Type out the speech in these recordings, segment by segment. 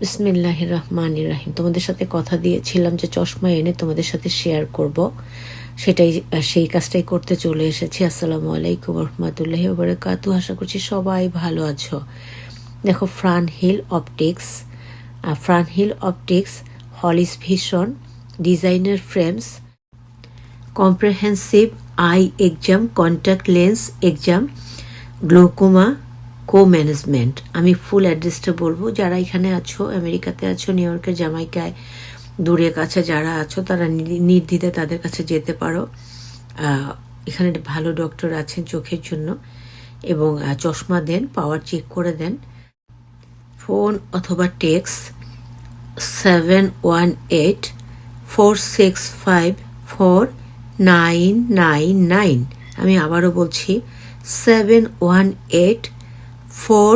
বিসমিল্লাহ রহমান রাহিম তোমাদের সাথে কথা দিয়েছিলাম যে চশমা এনে তোমাদের সাথে শেয়ার করব। সেটাই, সেই কাজটাই করতে চলে এসেছি। আসসালামু আলাইকুম রহমতুল্লাহ বারাকাতু আশা করছি সবাই ভালো আছো। দেখো Fran Hill Optics Fran Hill Optics Hollis Vision designer frames comprehensive eye exam contact lens exam glaucoma co management আমি ফুল অ্যাড্রেসটা বলব, যারা এখানে আছো, আমেরিকাতে আছো নিউ ইয়র্কের জামাইকায় দূরে কাছে যারা আছো, তারা নি- নির্দ্বিধায় তাদের কাছে যেতে পারো। এখানে ভালো ডক্টর আছেন চোখের জন্য, এবং চশমা দেন পাওয়ার চেক করে দেন। ফোন অথবা text seven one eight four six five four nine nine nine আমি আবারও বলছি seven one eight four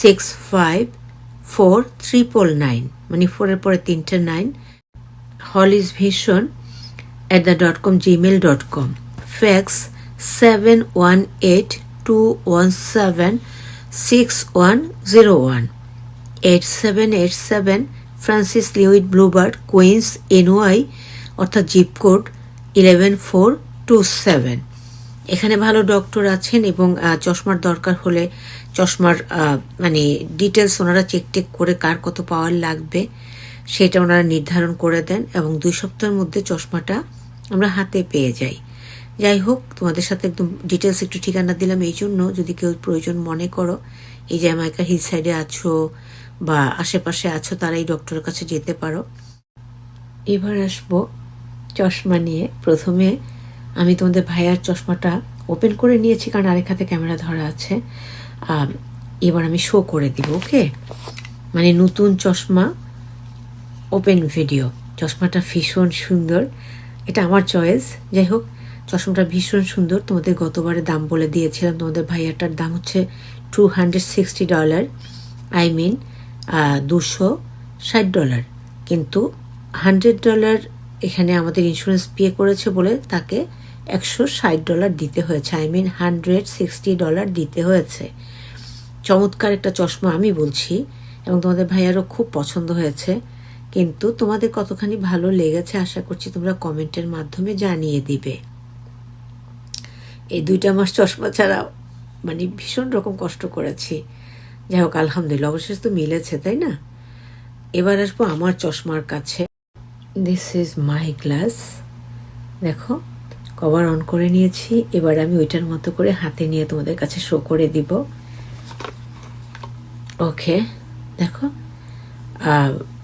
six five four triple nine মানে ফোরের পরে তিনটে nine Hollis Vision at the dot com gmail dot com fax seven one eight two one seven six one zero one eight seven eight seven Francis Lewis boulevard Queens NY অর্থাৎ zip code eleven four two seven এখানে ভালো doctor আছেন এবং চশমার দরকার হলে চশমার মানে ডিটেলস ওনারা চেক টেক করে কার কত পাওয়ার লাগবে সেটা ওনারা নির্ধারণ করে দেন এবং দুই সপ্তাহের মধ্যে চশমাটা আমরা হাতে পেয়ে যাই। যাই হোক, তোমাদের সাথে একদম ডিটেলস একটু ঠিকানা দিলাম এই জন্য যদি কেউ প্রয়োজন মনে করো, এই যে আমাইকা হিল সাইডে আছো বা আশেপাশে আছো, তারা এই ডক্টরের কাছে যেতে পারো। এবার আসব চশমা নিয়ে। প্রথমে আমি তোমাদের ভাইয়ার চশমাটা ওপেন করে নিয়েছি, কারণ আরেক হাতে ক্যামেরা ধরা আছে। এবার আমি শো করে দিব ওকে মানে নতুন চশমা ওপেন ভিডিও চশমাটা ভীষণ সুন্দর। এটা আমার চয়েস যাই হোক, চশমাটা ভীষণ সুন্দর। তোমাদের গতবারে দাম বলে দিয়েছিলাম, তোমাদের ভাইয়াটার দাম হচ্ছে two hundred sixty dollar I mean দুশো ষাট ডলার কিন্তু হান্ড্রেড ডলার এখানে আমাদের ইন্স্যুরেন্স পে করেছে বলে তাকে একশো ষাট ডলার দিতে হয়েছে। I mean hundred sixty dollar দিতে হয়েছে। চমৎকার একটা চশমা আমি বলছি এবং তোমাদের ভাইয়ারও খুব পছন্দ হয়েছে। কিন্তু তোমাদের কতখানি ভালো লেগেছে আশা করছি তোমরা কমেন্টের মাধ্যমে জানিয়ে দিবে। এই দুইটা মাস চশমা ছাড়া মানে ভীষণ রকম কষ্ট করেছি। যাই হোক, আলহামদুলিল্লাহ, অবশেষ তো মিলেছে, তাই না? এবার আসব আমার চশমার কাছে। দিস ইজ মাই গ্লাস দেখো। কভার অন করে নিয়েছি। এবার আমি ওইটার মতো করে হাতে নিয়ে তোমাদের কাছে শো করে দিব। ওকে দেখো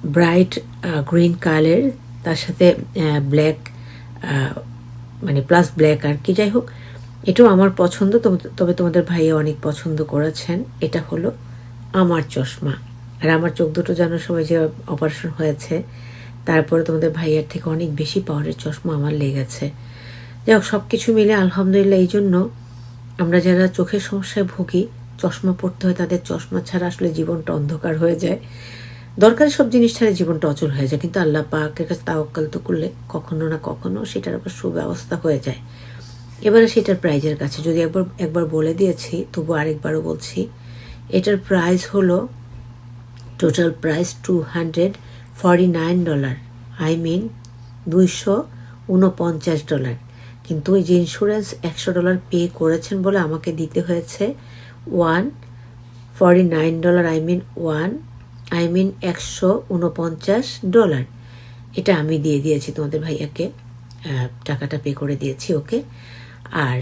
ব্রাইট গ্রিন কালার তার সাথে ব্ল্যাক মানে প্লাস ব্ল্যাক আর কি, যাই হোক, এটাও আমার পছন্দ, তবে- তোমাদের ভাইয়া অনেক পছন্দ করেছেন। এটা হলো আমার চশমা। আর আমার চোখ দুটো জানার সবাই যে অপারেশন হয়েছে, তারপরে তোমাদের ভাইয়ার থেকে অনেক বেশি পাওয়ারের চশমা আমার লেগেছে। যাই হোক সব কিছু মিলে আলহামদুলিল্লাহ এই জন্য আমরা যারা চোখের সমস্যায় ভুগি, চশমা পড়তে হয়, তাদের চশমা ছাড়া আসলে জীবনটা অন্ধকার হয়ে যায়। দরকারি সব জিনিস ছাড়া জীবনটা অচল হয়ে যায়, কিন্তু আল্লাহ পাকের কাছে তাওয়াক্কাল তো করলে কখনো না কখনো সেটার আবার সুব্যবস্থা হয়ে যায়। এবারে সেটার প্রাইজের কাছে, যদি একবার একবার বলে দিয়েছি তবু আরেকবারও বলছি, এটার প্রাইস হলো, total price two hundred forty nine dollar I mean দুইশো উনপঞ্চাশ ডলার কিন্তু ওই যে ইন্স্যুরেন্স একশো ডলার পে করেছেন বলে আমাকে দিতে হয়েছে one forty nine dollar I mean one I mean একশো উনপঞ্চাশ ডলার এটা আমি দিয়ে দিয়েছি তোমাদের ভাইয়াকে টাকাটা পে করে দিয়েছি ওকে। আর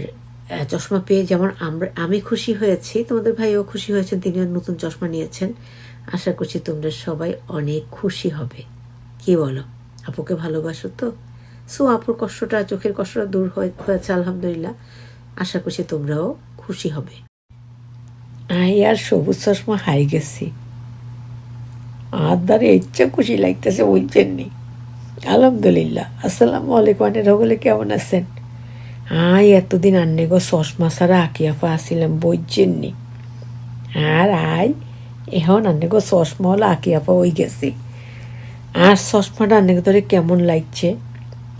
চশমা পেয়ে যেমন আমরা, আমি খুশি হয়েছি, তোমাদের ভাইও খুশি হয়েছেন তিনিও নতুন চশমা নিয়েছেন। আশা করছি তোমরা সবাই অনেক খুশি হবে। কি বলো? আপুকে ভালোবাসো তো? সো আপুর কষ্টটা, চোখের কষ্টটা দূর হয়ে- হয়েছে, আলহামদুলিল্লাহ। আশা করছি তোমরাও খুশি হবে। আই আর সবুজ চশমা হাই গেছি। আর দ্বারে ইচ্ছা খুশি লাগতেছে ওই জন্যে আলহামদুলিল্লাহ। আসসালামু আলাইকুম আনে রগলে কেমন আছেন? আই, এতদিন আন্নে গো চশমা ছাড়া আঁকিয়াফা আসিলাম বইজেননি আর আই, এখন আন্নে গো চশমা হলো আঁকিয়াফা হয়ে গেছি। আর চশমাটা আন্নে ধরে কেমন লাগছে?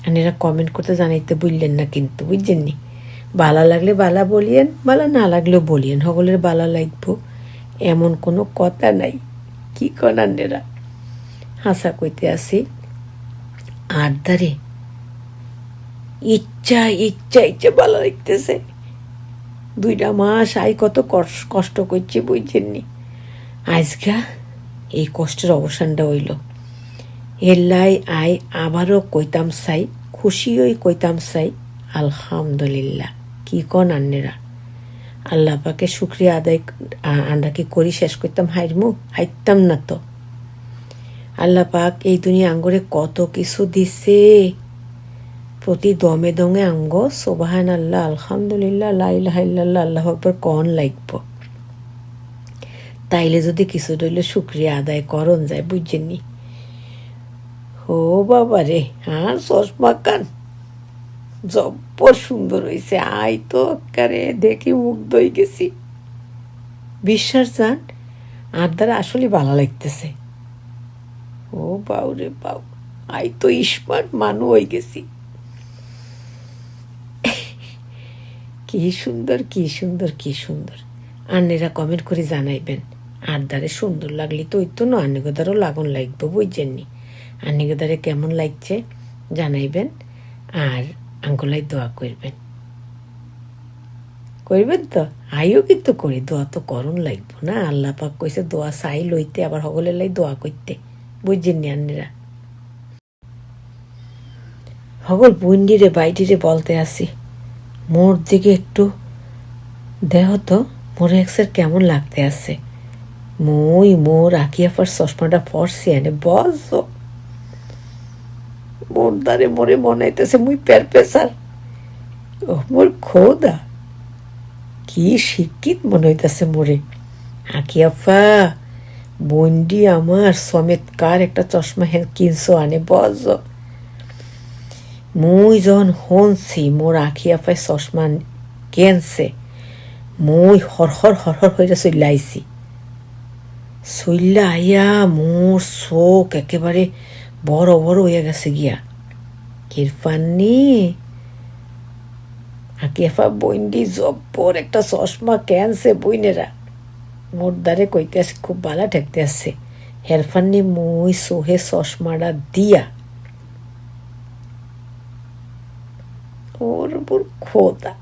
আনেরা কমেন্ট করতে জানাইতে বললেন না কিন্তু বুঝছেননি বালা লাগলে বালা বলিয়েন, বালা না লাগলেও বলিয়েন। সকলের বালা লাগবো, এমন কোনো কথা নাই। কি কন এরা? হাসা কইতে আসি, আর দারে ইচ্ছা ইচ্ছা ইচ্ছা ভালো লাগতেছে। দুইটা মাস আই কত কষ্ট করছি বুঝছেননি আজকা এই কষ্টের অবসানটা হইল। এল্লাই আই আবারও কইতাম চাই খুশি হই কইতাম চাই আলহামদুলিল্লাহ, কি কন আন্নেরা। আল্লাহ পাকে শুক্রিয়া আদায় আ- আমরা কি করি, শেষ করতাম হাইরমু হাইতাম না তো। আল্লাহ পাক এই দুনিয়া আঙ্গরে কত কিছু দিছে। প্রতি দমে দমে আঙ্গ সোবাহান আল্লাহ আলহামদুলিল্লাহ লাইল্লাহ আল্লাহ আকবর কন লাগব। তাইলে যদি কিছু রইলে শুক্রিয়া আদায় করন যায় বুঝছেননি ও বাবা রে হ্যাঁ চশমা কান। জব্বর সুন্দর হয়েছে আই তো একেবারে দেখে মুগ্ধ হয়ে গেছি। বিশ্বাস যান আর দ্বারা আসলে ভালো লাগতেছে। ও বাউ রে বাউ, আই তো স্মার্ট মানু হয়ে গেছি। কি সুন্দর কি সুন্দর কি সুন্দর। আন্নেরা কমেন্ট করে জানাইবেন, আর দ্বারে সুন্দর লাগলে তো ওই তো না আন্নিগদারও লাগুন লাগবে বুঝছেননি আন্নিগদারে কেমন লাগছে জানাইবেন, আর আঙ্গুলাই দোয়া করবেন। করবেন তো? আইও কিন্তু করি, দোয়া তো করুন লাগবো না? আল্লাহ পাক কইছে দোয়া চাই লইতে, আবার সকলের লাই দোয়া করতে। বুঝছেননি আন্নিরা? সকল বুন্ডিরে বাইটিরে বলতে আসি, মোর দিকে একটু দেহ তো, মোর এক্সের কেমন লাগতে আছে? মই মোর আকিয়াফার চশমাটা পরছি, এনে বস। মোর দ্বারে মোরে মনে হইতেছে মুই পের পেশার ও, মোর খোদা, কি শিক্ষিত মনে হইতেছে মোরে। আকিয়াফা বন্ডি আমার সমেতকার একটা চশমা হে কিনছো, আনে বস মুই যখন হনছি, মোর আখি আফাই চশমা কেনছে, মুই হরহর হরহর হইয়া চইলাইছি। চইলা আইয়া মোর চোখ একেবারে বড় বড় হইয়া গেছে গিয়া। কিরফান্নি? আকি আফা বইন্ডি জব্বর, একটা চশমা কেনছে বইনেরা। মোর দ্বারে কইতে আছে খুব বালা ঠেকতে আছে হেরফান্নি মুই সোহে চশমাটা দিয়া। ওর উপর খোদা।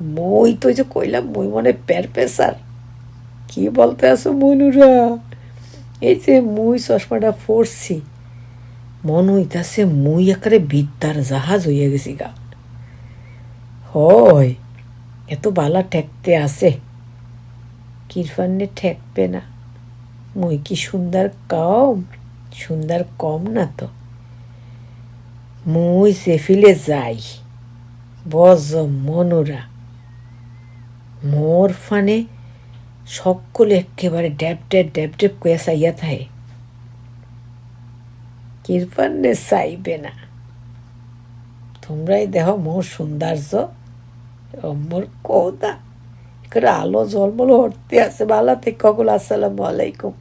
মই তো যে কইলাম, মই মনে প্যার পেশার কি বলতে আসো মনুরা এই যে মুই চশমাটা পরছি, মন হইতাছে মুই একারে বিদ্যার জাহাজ হইয়া গেছি গা। হয়, এত বালা ঠেকতে আছে। কিরফান্নে ঠেকবে না। মুই কি সুন্দর কম সুন্দর কম না তো। মুই সেফিলে যাই বজ মনোরা মোর ফানে সকলে একেবারে ড্যাব ড্যাব ড্যাব ড্যাব কয়ে সাইয়া থাকে। কৃপান্নে চাইবে না? তোমরাই দেহ মোর সৌন্দর্য মোর কৌদা এখানে আলো জলমল হরতে আছে। বালাতে থেকে কগুলো আসসালামু আলাইকুম।